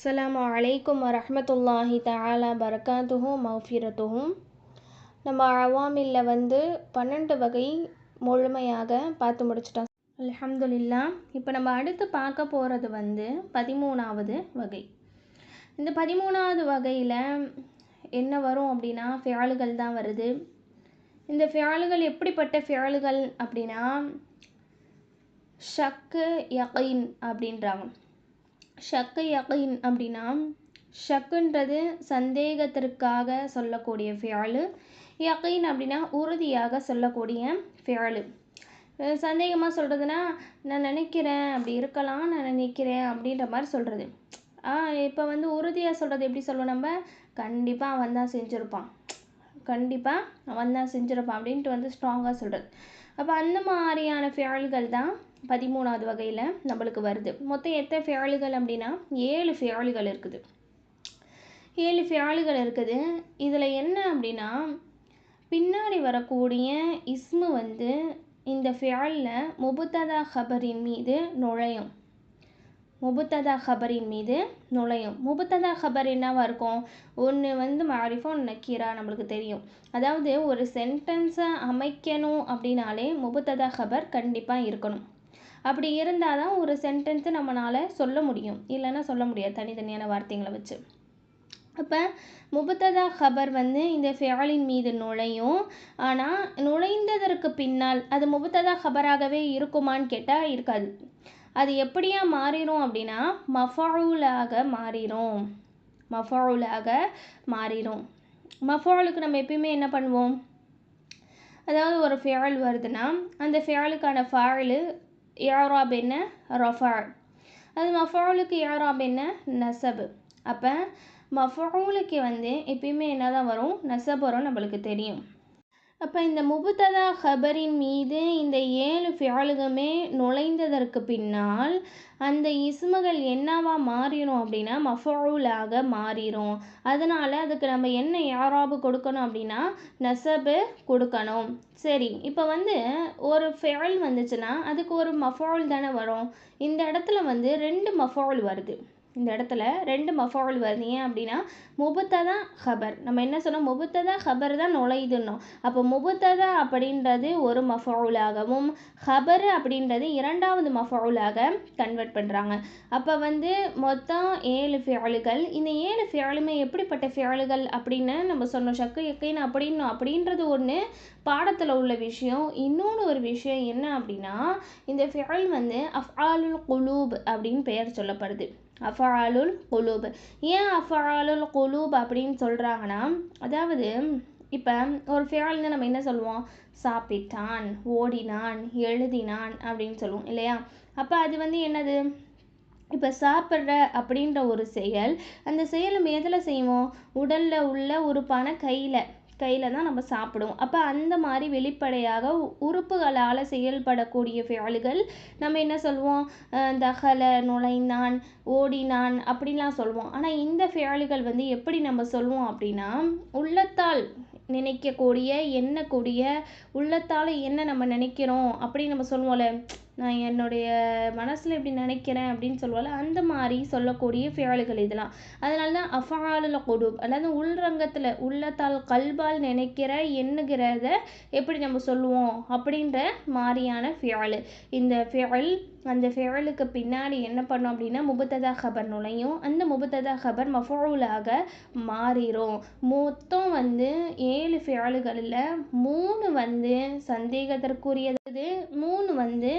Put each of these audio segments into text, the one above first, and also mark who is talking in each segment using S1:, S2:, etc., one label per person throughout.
S1: அஸ்லாம் வலைக்கம் வரமத்துல்லாஹி தாலா பரகாத்துஹும் மஃபிரத்துஹும் நம்ம அவாமில்ல வந்து பன்னெண்டு வகை முழுமையாக பார்த்து முடிச்சிட்டோம். அலமதுல்லா இப்போ நம்ம அடுத்து பார்க்க போகிறது வந்து பதிமூணாவது வகை. இந்த பதிமூணாவது வகையில் என்ன வரும் அப்படின்னா ஃபியாலுகள் தான் வருது. இந்த ஃபியாலுகள் எப்படிப்பட்ட ஃபியாலுகள் அப்படின்னா ஷக்கு யகைன் அப்படின்றாங்க. ஷக்கு யகீன் அப்படின்னா ஷக்குன்றது சந்தேகத்திற்காக சொல்லக்கூடிய ஃபியாலு. யகீன் அப்படின்னா உறுதியாக சொல்லக்கூடிய ஃபியாலு. சந்தேகமாக சொல்கிறதுனா நான் நினைக்கிறேன் அப்படி இருக்கலாம் நான் நினைக்கிறேன் அப்படின்ற மாதிரி சொல்கிறது இப்போ வந்து உறுதியாக சொல்கிறது எப்படி சொல்லுவோம் நம்ம? கண்டிப்பாக அவன் தான் செஞ்சுருப்பான். கண்டிப்பாக அவன் தான் செஞ்சுருப்பான் அப்படின்ட்டு வந்து ஸ்ட்ராங்காக சொல்கிறது அப்போ அந்த மாதிரியான ஃபியால்கள் தான் பதிமூணாவது வகையில் நம்மளுக்கு வருது. மொத்தம் எத்தனை ஃபியாலுகள் அப்படின்னா ஏழு ஃபியாலுகள் இருக்குது. ஏழு ஃபியாலுகள் இருக்குது. இதில் என்ன அப்படின்னா பின்னாடி வரக்கூடிய இஸ்மு வந்து இந்த ஃபியாலில் முபுத்ததா ஹபரின் மீது நுழையும். முபுத்ததா ஹபரின் மீது நுழையும். முபுத்ததா ஹபர் என்னவா இருக்கும்? ஒன்று வந்து மாரிஃபோ ஒன்று நக்கீரா நம்மளுக்கு தெரியும். அதாவது ஒரு சென்டென்ஸை அமைக்கணும் அப்படின்னாலே முபுத்ததா ஹபர் கண்டிப்பாக இருக்கணும். அப்படி இருந்தால் தான் ஒரு சென்டென்ஸை நம்மளால் சொல்ல முடியும். இல்லைன்னா சொல்ல முடியாது தனித்தனியான வார்த்தைங்களை வச்சு. அப்போ முபத்ததா ஹபர் வந்து இந்த ஃபியாலின் மீது நுழையும். ஆனால் நுழைந்ததற்கு பின்னால் அது முபத்ததா ஹபராகவே இருக்குமான்னு கேட்டால் இருக்காது. அது எப்படியா மாறிடும் அப்படின்னா மஃபாவுலாக மாறிடும் மஃபாவுலாக மாறிடும் மஃபாவுலுக்கு நம்ம எப்பயுமே என்ன பண்ணுவோம்? அதாவது ஒரு ஃபியால் வருதுன்னா அந்த ஃபியாலுக்கான ஃபாலு இராப் என்ன ரஃபால் அது மஃபாவுலுக்கு இராப் என்ன நசபு. அப்போ மஃபூலுக்கு வந்து எப்பயுமே என்ன தான் வரும்? நசப் வரும் நம்மளுக்கு தெரியும். அப்போ இந்த முபுத்ததா ஹபரின் மீது இந்த ஏழு ஃபியாலுகமே நுழைந்ததற்கு பின்னால் அந்த இஸ்முகள் என்னவா மாறிடும் அப்படின்னா மஃபூலாக மாறிடும் அதனால் அதுக்கு நம்ம என்ன யாராபு கொடுக்கணும் அப்படின்னா நெசபு கொடுக்கணும். சரி இப்போ வந்து ஒரு ஃபியால் வந்துச்சுன்னா அதுக்கு ஒரு மஃபால் தானே வரும். இந்த இடத்துல வந்து ரெண்டு மஃபால் வருது. இந்த இடத்துல ரெண்டு மஃபால் வருது. ஏன் அப்படின்னா முபுத்ததா ஹபர் நம்ம என்ன சொன்னோம்? முபுத்ததா ஹபர் தான் நுழையுதுன்னோம். அப்போ முபுத்ததா அப்படின்றது ஒரு மஃபாவுலாகவும் ஹபர் அப்படின்றது இரண்டாவது மஃபாவுலாக கன்வெர்ட் பண்ணுறாங்க அப்போ வந்து மொத்தம் ஏழு ஃபியாலுகள் இந்த ஏழு ஃபியாலுமே எப்படிப்பட்ட ஃபியாலுகள் அப்படின்னு நம்ம சொன்னோம்? சக்கு எக்கைன்னு அப்படின்னு அப்படின்றது ஒன்று பாடத்தில் உள்ள விஷயம். இன்னொன்று ஒரு விஷயம் என்ன அப்படின்னா இந்த ஃபியால் வந்து அஃஆலுல் குலூப் அப்படின்னு பெயர் சொல்லப்படுது. அஃபராலுல் குலூப். ஏன் அஃபராலுல் குலூப் அப்படின்னு சொல்கிறாங்கன்னா அதாவது இப்போ ஒரு ஃபியால்னு நம்ம என்ன சொல்லுவோம்? சாப்பிட்டான் ஓடினான் எழுதினான் அப்படின்னு சொல்லுவோம் இல்லையா? அப்போ அது வந்து என்னது? இப்போ சாப்பிட்ற அப்படின்ற ஒரு செயல் அந்த செயல் நம்ம எதில் செய்வோம்? உடலில் உள்ள உறுப்பான கையில். கையில் தான் நம்ம சாப்பிடுவோம். அப்போ அந்த மாதிரி வெளிப்படையாக உறுப்புகளால் செயல்படக்கூடிய ஃபியாலுகள் நம்ம என்ன சொல்லுவோம் தகல நுழைந்தான் ஓடினான் அப்படின்லாம் சொல்லுவோம் ஆனால் இந்த ஃபியாலுகள் வந்து எப்படி நம்ம சொல்லுவோம் அப்படின்னா உள்ளத்தால் நினைக்கக்கூடிய எண்ணக்கூடிய உள்ளத்தால் என்ன நம்ம நினைக்கிறோம் அப்படின்னு நம்ம சொல்லுவோம்ல நான் என்னுடைய மனசில் இப்படி நினைக்கிறேன் அப்படின்னு சொல்லுவோம்ல அந்த மாதிரி சொல்லக்கூடிய ஃபியாலுகள் இதெல்லாம். அதனால தான் அஃபாலுல கொடூப் அதாவது உள்ரங்கத்தில் உள்ளத்தால் கல்பால் நினைக்கிற எண்ணுகிறத எப்படி நம்ம சொல்லுவோம்? அப்படின்ற மாதிரியான ஃபியாலு இந்த ஃபியால் அந்த ஃபியலுக்கு பின்னாடி என்ன பண்ணோம் அப்படின்னா முபத்ததா ஹபர் நுழையும். அந்த முபத்ததா ஹபர் மஃபூலாக மாறிடும் மொத்தம் வந்து ஏ ஃபியாலுகளில் மூணு வந்து சந்தேகத்திற்குரியது மூணு வந்து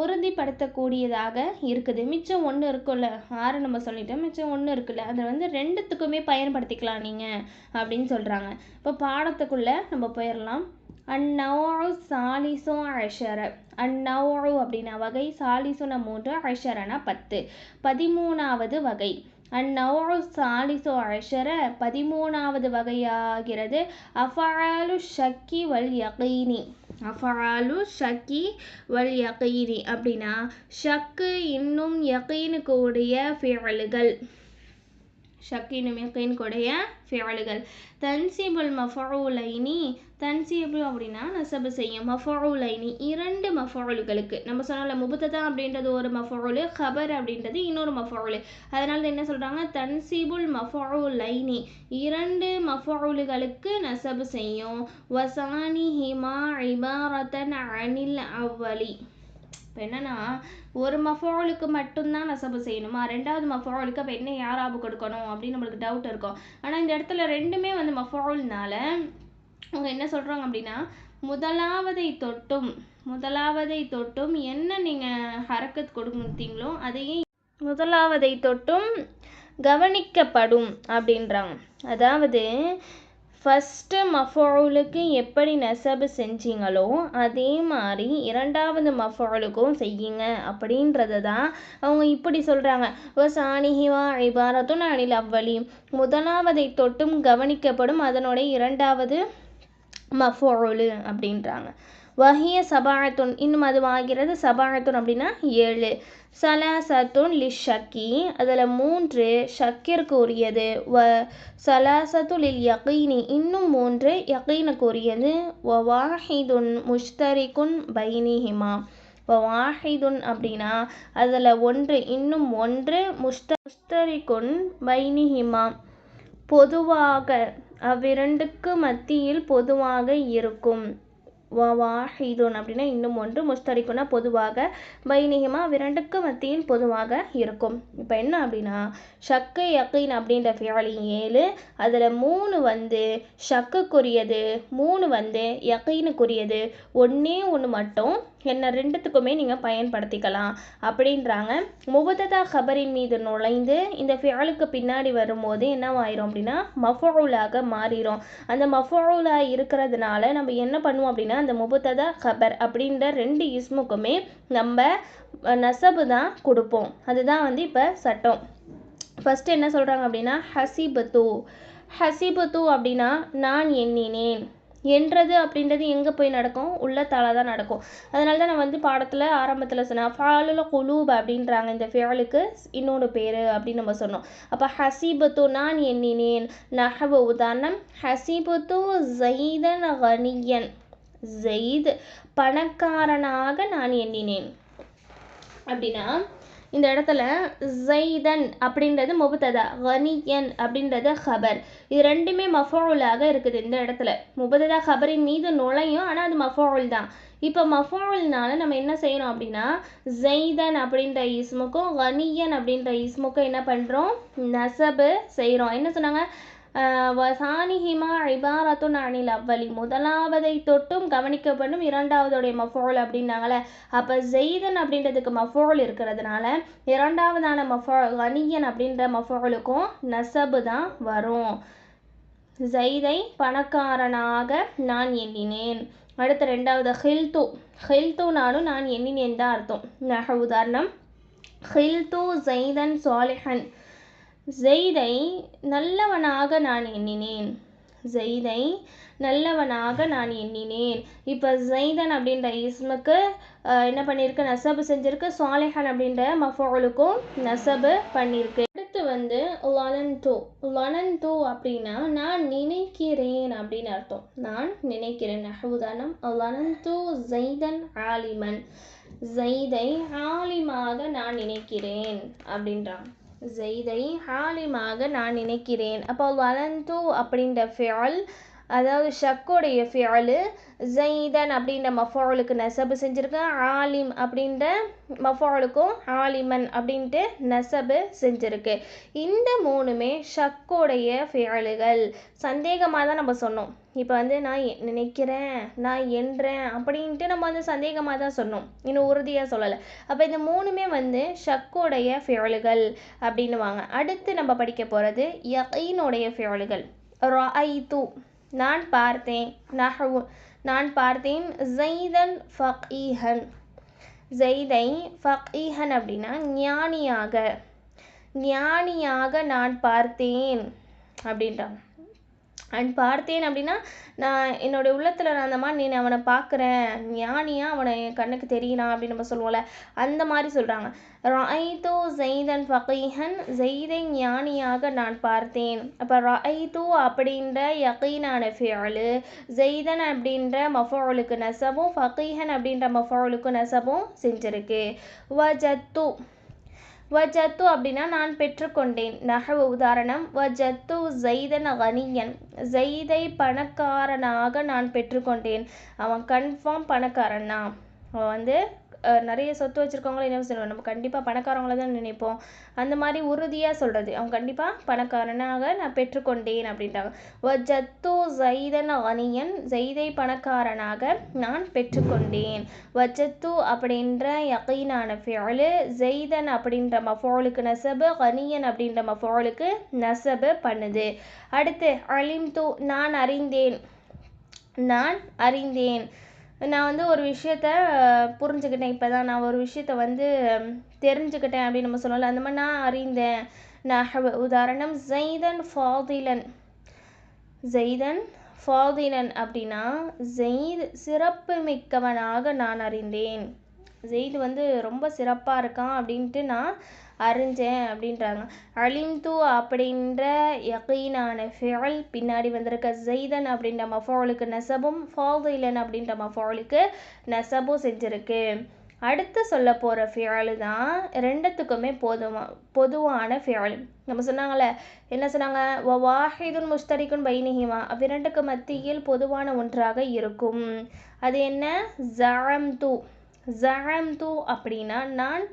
S1: உறுதிப்படுத்தக்கூடியதாக இருக்குது. மிச்சம் ஒன்று இருக்குல்ல? ஆறு நம்ம சொல்லிட்டோம். மிச்சம் ஒன்று இருக்குல்ல? அதை வந்து ரெண்டுத்துக்குமே பயன்படுத்திக்கலாம் நீங்கள் அப்படின்னு சொல்கிறாங்க இப்போ பாடத்துக்குள்ளே நம்ம போயிடலாம் அந்நவு சாலிசோ அஷர. அந்நவு அப்படின்னா வகை சாலிசுன மூன்று அஷரனா பத்து. பதிமூணாவது வகை. அந்நவு சாலிசோ அஷர பதிமூணாவது வகையாகிறது. அஃபாலு ஷக்கி வல் யகீனி. அஃபாலு ஷக்கி வல் யகீனி அப்படின்னா ஷக்கு இன்னும் யகீனுக்கு உடைய ஃபியலுகள் ஷக்கீனும் யக்கீன் கூடைய ஃபியாலுகள் தன்சீபுல் மஃபூலைனி தன்சீபு அப்படின்னா நசபு செய்யும் மஃபூலைனி இரண்டு மஃபூலுகளுக்கு. நம்ம சொன்னால முபத்ததா அப்படின்றது ஒரு மஃபூலு ஹபர் அப்படின்றது இன்னொரு மஃபூலு. அதனால என்ன சொல்கிறாங்க தன்சீபுல் மஃபூலைனி இரண்டு மஃபூலுகளுக்கு நசபு செய்யும். வசானி ஹிமா இபாரத்தன் அனில் அவ்வலி. இப்போ என்னன்னா ஒரு மஃபாலுக்கு மட்டும்தான் நசபு செய்யணுமா? ரெண்டாவது மஃபாலுக்கு அப்போ என்ன யாராபு கொடுக்கணும் அப்படின்னு நம்மளுக்கு டவுட் இருக்கும். ஆனால் இந்த இடத்துல ரெண்டுமே வந்து மஃபால்னால அவங்க என்ன சொல்கிறாங்க அப்படின்னா முதலாவதை தொட்டும் முதலாவதை தொட்டும் என்ன நீங்கள் ஹரக்கத் கொடுத்தீங்களோ அதையே முதலாவதை தொட்டும் கவனிக்கப்படும் அப்படின்றாங்க. அதாவது ஃபஸ்ட்டு மஃபூலுக்கு எப்படி நெசபு செஞ்சீங்களோ அதே மாதிரி இரண்டாவது மஃபூலுக்கும் செய்யுங்க அப்படின்றத தான் அவங்க இப்படி சொல்கிறாங்க ஓ சாணிஹிவா இபாரத்தும் அணில் அவ்வளி முதலாவதை தொட்டும் கவனிக்கப்படும் அதனுடைய இரண்டாவது மஃபூலு அப்படின்றாங்க. வஹிய சபாத்துன் இன்னும் அது வாங்கிறது சபாயத்துன் அப்படின்னா ஏழு. சலாசத்துன் லிஷக்கி அதில் மூன்று ஷக்கிற்கு உரியது வ சலாசத்து லில் யகீனி இன்னும் மூன்று யகீனுக்கு உரியது வ வாஹிதுன் முஷ்தரிகுன் பைனிஹிமா. இப்போ வாஹிதுன் அப்படின்னா அதில் ஒன்று இன்னும் ஒன்று முஷ்த முஷ்தரிகுன் பைனிஹிமா. பொதுவாக அவ்விரண்டுக்கு மத்தியில் பொதுவாக இருக்கும். வாஹிதுன் அப்படின்னா இன்னும் ஒன்று முஸ்தரிக்குனா பொதுவாக பைனிகமா விரண்டுக்கு மத்தியில் பொதுவாக இருக்கும். இப்போ என்ன அப்படின்னா ஷக்கு யக்கீன் அப்படின்ற ஃபியாலி ஏழு அதில் மூணு வந்து ஷக்குக்குரியது மூணு வந்து யக்கீனுக்குரியது ஒன்றே ஒன்று மட்டும் என்ன ரெண்டுத்துக்குமே நீங்கள் பயன்படுத்திக்கலாம் அப்படின்றாங்க. முபததா ஹபரின் மீது நுழைந்து இந்த ஃபியாலுக்கு பின்னாடி வரும்போது என்னவாயிரும் அப்படின்னா மஃபூலாக மாறிடும் அந்த மஃபூலா இருக்கிறதுனால நம்ம என்ன பண்ணுவோம் அப்படின்னா அந்த முபத்ததா ஹபர் அப்படின்ற ரெண்டு இஸ்முக்குமே நம்ம நசபு தான் கொடுப்போம். அதுதான் வந்து இப்போ சட்டம். ஃபஸ்ட்டு என்ன சொல்கிறாங்க அப்படின்னா ஹசிபத்து ஹசிபத்து அப்படின்னா நான் எண்ணினேன். என்றது அப்படின்றது எங்கே போய் நடக்கும்? உள்ளத்தால தான் நடக்கும். அதனால தான் நான் வந்து பாடத்தில் ஆரம்பத்தில் சொன்னேன் ஃபாலுல குலூப் அப்படின்றாங்க இந்த ஃபியாலுக்கு இன்னொரு பேர் அப்படின்னு நம்ம சொன்னோம். அப்போ ஹசீபத்து நான் எண்ணினேன் நஹவு உதாரணம் ஹசீபத்து ஜெய்தன் கனியன். ஜெயித் பணக்காரனாக நான் எண்ணினேன். அப்படின்னா இந்த இடத்துல ஜெய்தன் அப்படின்றது முபத்ததா ஹனியன் அப்படின்றது ஹபர். இது ரெண்டுமே மஃபோலாக இருக்குது இந்த இடத்துல. முபத்ததா ஹபரின் மீது நுழையும் ஆனால் அது மஃபோல் தான். இப்போ மஃபோல்னால நம்ம என்ன செய்யணும் அப்படின்னா ஜெய்தன் அப்படின்ற இஸ்முக்கும் ஹனியன் அப்படின்ற இஸ்முக்கும் என்ன பண்ணுறோம் நசபு செய்கிறோம் என்ன சொன்னாங்க? வசானிஹிமா இபாரத்துன் அனில் அவ்வலி. முதலாவதை தொட்டும் கவனிக்கப்படும் இரண்டாவதுடைய மஃபோல் அப்படின்னாங்களே அப்போ ஜெய்தன் அப்படின்றதுக்கு மஃபோல் இருக்கிறதுனால இரண்டாவதான மஃபோ கனியன் அப்படின்ற மஃபோலுக்கும் நசபு தான் வரும். ஜெய்தை பணக்காரனாக நான் எண்ணினேன். அடுத்த ரெண்டாவது ஹில்து. ஹில்துனாலும் நான் எண்ணினேன் தான் அர்த்தம். உதாரணம் ஹில்து ஜெய்தன் சாலிஹன். ஜெய்தை நல்லவனாக நான் எண்ணினேன். ஜெய்தை நல்லவனாக நான் எண்ணினேன். இப்போ ஜெய்தன் அப்படின்ற இஸ்முக்கு என்ன பண்ணியிருக்கு? நசபு செஞ்சிருக்கு. சாலேஹான் அப்படின்ற மஃபோலுக்கும் நசபு பண்ணியிருக்கு. அடுத்து வந்து லனன் டூ அப்படின்னா நான் நினைக்கிறேன் அப்படின்னு அர்த்தம். நான் நினைக்கிறேன். உதாரணம் லனன் ஜெய்தன் ஆலிமன். ஜெய்தை ஆலிமாக நான் நினைக்கிறேன் அப்படின்றான். ஜெய்தை ஹாலிமாக நான் நினைக்கிறேன். அப்போ வளந்து அப்படின்ற ஃபியால் அதாவது ஷக்கோடைய ஃபியாலு ஜெய்தன் அப்படின்ற மஃபாலுக்கு நெசபு செஞ்சுருக்கேன் ஆலிம் அப்படின்ற மஃபாலுக்கும் ஆலிமன் அப்படின்ட்டு நெசபு செஞ்சுருக்கு. இந்த மூணுமே ஷக்கோடைய ஃபியாலுகள் சந்தேகமாக தான் நம்ம சொன்னோம். இப்போ வந்து நான் நினைக்கிறேன் நான் என்றேன் அப்படின்ட்டு நம்ம வந்து சந்தேகமாக தான் சொன்னோம். இன்னும் உறுதியாக சொல்லலை. அப்போ இந்த மூணுமே வந்து ஷக்கோடைய ஃபியாலுகள் அப்படின்னுவாங்க. அடுத்து நம்ம படிக்க போகிறது யகைனுடைய ஃபியாலுகள் ராய்து நான் பார்த்தேன். நஹவு. நான் பார்த்தேன். ஜெய்தன் ஃபக்ஈஹன் ஜெய்தை ஃபக்ஈஹன் அப்படின்னா ஞானியாக. ஞானியாக நான் பார்த்தேன். அப்படின்றாங்க. அண்ட் பார்த்தேன் அப்படின்னா நான் என்னுடைய உள்ளத்தில் நான் அந்த மாதிரி நீ அவனை பார்க்குறேன். ஞானியாக அவனை என் கண்ணுக்கு தெரியலாம் அப்படின்னு நம்ம சொல்லுவோம்ல அந்த மாதிரி சொல்கிறாங்க ராய்தோ ஜெய்தன் ஃபகீஹன் ஜெய்தை ஞானியாக நான் பார்த்தேன். அப்போ ராய்தோ அப்படின்ற யகீனான ஃபியாலு ஜெய்தன் அப்படின்ற மஃபாலுக்கு நெசவும் ஃபகீஹன் அப்படின்ற மஃபாலுக்கு நெசவும் செஞ்சிருக்கு. வஜத்து வஜத்து அப்படின்னா நான் பெற்றுக்கொண்டேன். நகவு உதாரணம் வஜத்து ஜெய்தன் கனியன். ஜெய்தை பணக்காரனாக நான் பெற்றுக்கொண்டேன். அவன் கன்ஃபார்ம் பணக்காரன் தான். அவன் வந்து நிறைய சொத்து வச்சுருக்கவங்கள என்ன சொல்லுவோம் நம்ம கண்டிப்பாக பணக்காரவங்கள தான் நினைப்போம். அந்த மாதிரி உறுதியாக சொல்கிறது அவங்க கண்டிப்பாக பணக்காரனாக நான் பெற்றுக்கொண்டேன் அப்படின்ட்டாங்க வஜத்து ஜெய்தன் அணியன் ஜெய்தை பணக்காரனாக நான் பெற்றுக்கொண்டேன். வஜத்து அப்படின்ற யகீனான ஃபியலு ஜெய்தன் அப்படின்ற மஃபாலுக்கு நெசபு கனியன் அப்படின்ற மஃபாலுக்கு நசபு பண்ணுது. அடுத்து அலிம் தூ நான் அறிந்தேன். நான் அறிந்தேன். நான் வந்து ஒரு விஷயத்த புரிஞ்சுக்கிட்டேன். இப்போ தான் நான் ஒரு விஷயத்த வந்து தெரிஞ்சுக்கிட்டேன் அப்படின்னு நம்ம சொல்லலாம் அந்த மாதிரி நான் அறிந்தேன். நான் உதாரணம் ஜெய்தன் ஃபாதிலன். ஜெய்தன் ஃபாதிலன் அப்படின்னா ஜெயித் சிறப்பு மிக்கவனாக நான் அறிந்தேன். ஜெயித் வந்து ரொம்ப சிறப்பாக இருக்கான் அப்படின்ட்டு நான் அறிஞ்சேன் அப்படின்றாங்க. அலிம்து அப்படின்ற யகீனான ஃபியல் பின்னாடி வந்திருக்க ஜெய்தன் அப்படின்ற மஃபாலுக்கு நெசபும் ஃபாதிலன் அப்படின்ற மஃபாலுக்கு நெசபும் செஞ்சுருக்கு. அடுத்து சொல்ல போகிற ஃபியாலு தான் ரெண்டுத்துக்குமே பொதுவா பொதுவான ஃபியாலு நம்ம சொன்னாங்களே என்ன சொன்னாங்க? வாஹிதுன் முஸ்தரிக்குன் பைனிஹிமா. அவ்விரண்டுக்கு மத்தியில் பொதுவான ஒன்றாக இருக்கும். அது என்ன? ஜாம் தூ ஜாம் தூ அப்படின்னா நான்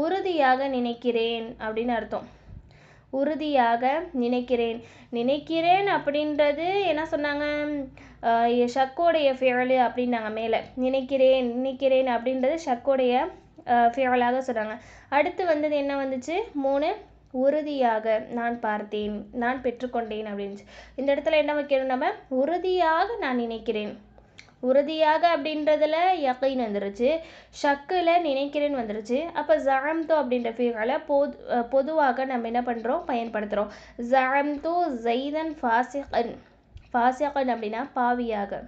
S1: உறுதியாக நினைக்கிறேன் அப்படின்னு அர்த்தம். உறுதியாக நினைக்கிறேன். நினைக்கிறேன் அப்படின்றது என்ன சொன்னாங்க? ஷக்கோடைய ஃபியலு அப்படின்னாங்க மேலே. நினைக்கிறேன் நினைக்கிறேன் அப்படின்றது ஷக்கோடைய ஃபியலாக சொன்னாங்க. அடுத்து வந்தது என்ன வந்துச்சு? மூணு உறுதியாக நான் பார்த்தேன் நான் பெற்றுக்கொண்டேன் அப்படின்ச்சு இந்த இடத்துல என்ன வைக்கணும் நம்ம? உறுதியாக நான் நினைக்கிறேன். உறுதியாக அப்படின்றதுல யகைன் வந்துருச்சு. ஷக்கில் நினைக்கிறேன்னு வந்துருச்சு. அப்போ ஜாம்தோ அப்படின்ற ஃபீகளை பொது பொதுவாக நம்ம என்ன பண்ணுறோம் பயன்படுத்துகிறோம் ஜாம்தோ ஜெய்தன் ஃபாசிகன். ஃபாசிகன் அப்படின்னா பாவியாக.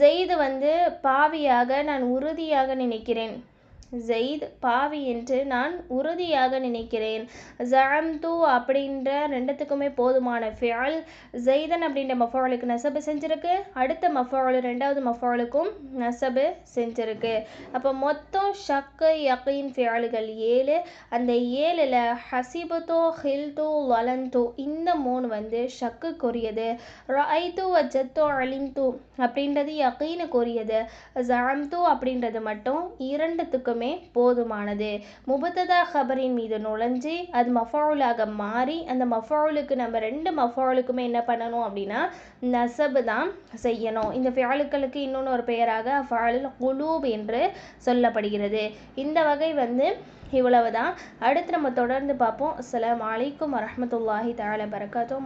S1: ஜெய்து வந்து பாவியாக நான் உறுதியாக நினைக்கிறேன். ஜெயித் பாவி என்று நான் உறுதியாக நினைக்கிறேன். ஜஅம்து அப்படின்ற ரெண்டுத்துக்குமே போதுமான ஃபியால் ஜெய்தன் அப்படின்ற மஃபாலுக்கு நசபு செஞ்சுருக்கு. அடுத்த மஃபாலு ரெண்டாவது மஃபாலுக்கும் நசபு செஞ்சுருக்கு. அப்போ மொத்தம் ஷக்கு யக்கின் ஃபியாலுகள் ஏழு. அந்த ஏழில் ஹசிபுத்தோ ஹில்தோ லலந்தோ இந்த மூணு வந்து ஷக்குக்குரியது. ரைத்து வஜத்தோ அலிம்து அப்படின்றது யக்கீனுக்குரியது ஜஅம்து அப்படின்றது மட்டும் இரண்டுத்துக்குமே மட்டுமே போதுமானது. முபத்ததா ஹபரின் மீது நுழைஞ்சு அது மஃபாவுலாக மாறி அந்த மஃபாவுலுக்கு நம்ம ரெண்டு மஃபாவுலுக்குமே என்ன பண்ணணும் அப்படின்னா நசபு தான் செய்யணும். இந்த ஃபியாலுக்களுக்கு இன்னொன்று ஒரு பெயராக ஃபாலுல் குலூப் என்று சொல்லப்படுகிறது. இந்த வகை வந்து இவ்வளவு தான் அடுத்து நம்ம தொடர்ந்து பார்ப்போம். அஸ்லாம் வலைக்கம் வரமத்துல்லாஹி தால பரகாத்தோ